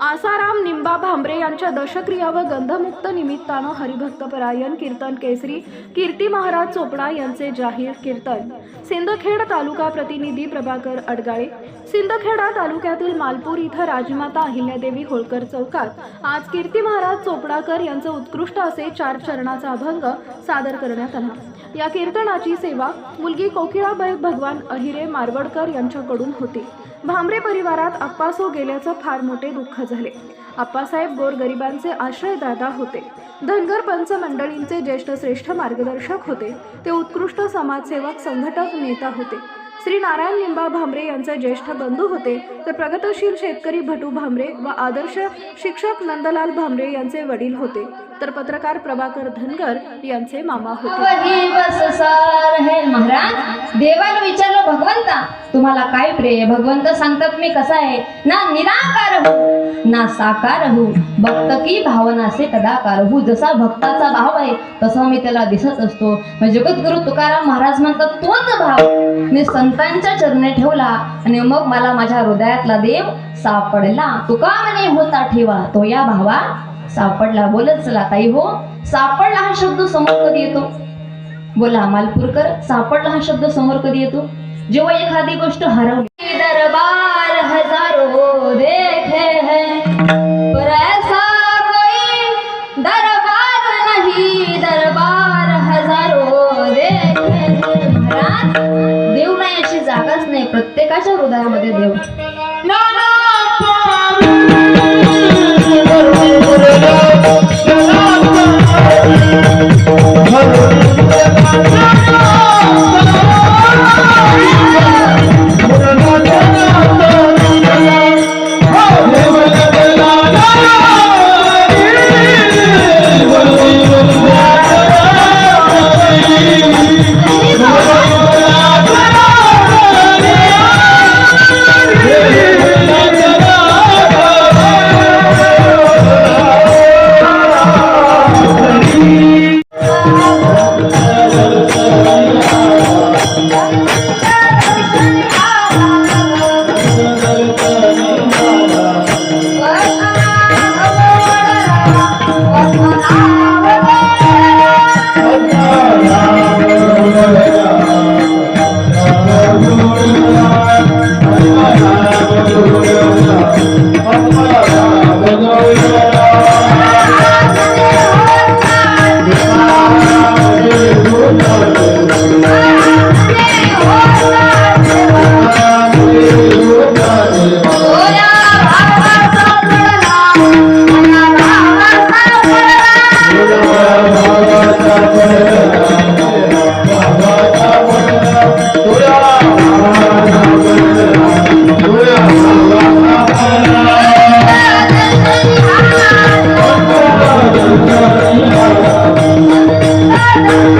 आसाराम निंबा भांबरे यांच्या दशक्रिया व गंधमुक्त निमित्तानं हरिभक्तपरायण कीर्तन केसरी कीर्ती महाराज चोपडा यांचे जाहीर कीर्तन. सिंदखेड तालुका प्रतिनिधी प्रभाकर अडगाळे. सिंदखेडा तालुक्यातील मालपूर इथं राजमाता अहिल्यादेवी होळकर चौकात आज कीर्ती महाराज चोपडाकर यांचं उत्कृष्ट असे चार चरणाचा अभंग सादर करण्यात आला. या कीर्तनाची सेवा मुलगी कोकिळाबाई भगवान अहिरे मारवडकर यांच्याकडून होती. भांबरे परिवारात आप्पासो गेल्याचं फार मोठे दुःख झाले. आप्पासाहेब गोरगरिबांचे आश्रयदादा होते. धनगर पंच मंडळींचे ज्येष्ठ श्रेष्ठ मार्गदर्शक होते. ते उत्कृष्ट समाजसेवक संघटक नेता होते. श्री नारायण लिंबा भांबरे यांचे ज्येष्ठ बंधू होते. तर प्रगतशील शेतकरी भटू भांबरे व आदर्श शिक्षक नंदलाल भांबरे यांचे वडील होते. तर पत्रकार प्रभाकर धनगर यांचे मामा होते. महाराज. देवाला विचारलं भगवंता तुम्हाला काय प्रिय? भगवंत सांगतात मी कसा आहे? ना निराकार हो ना साकार हो. भक्त की भावना से कदाकार हो. जसा भक्ताचा भाव आहे तसा मी त्याला दिसत असतो. म्हणजे जगद्गुरु तुकाराम महाराज म्हणतात तोच भाव. मी संत संतांच्या चरणी ठेवला आणि मग मला माझ्या हृदयातला देव सापडला. तुका म्हणे होता ठेवा तो या भावा सापडला. बोलत चला ताई हो सापडला हा शब्द समोर कधी येतो? बोला मालपूरकर सापडला हा शब्द समोर कधी येतो? जेव्हा एखादी गोष्ट हरवली दरबार नाही. प्रत्येकाच्या हृदयामध्ये देव. Oh,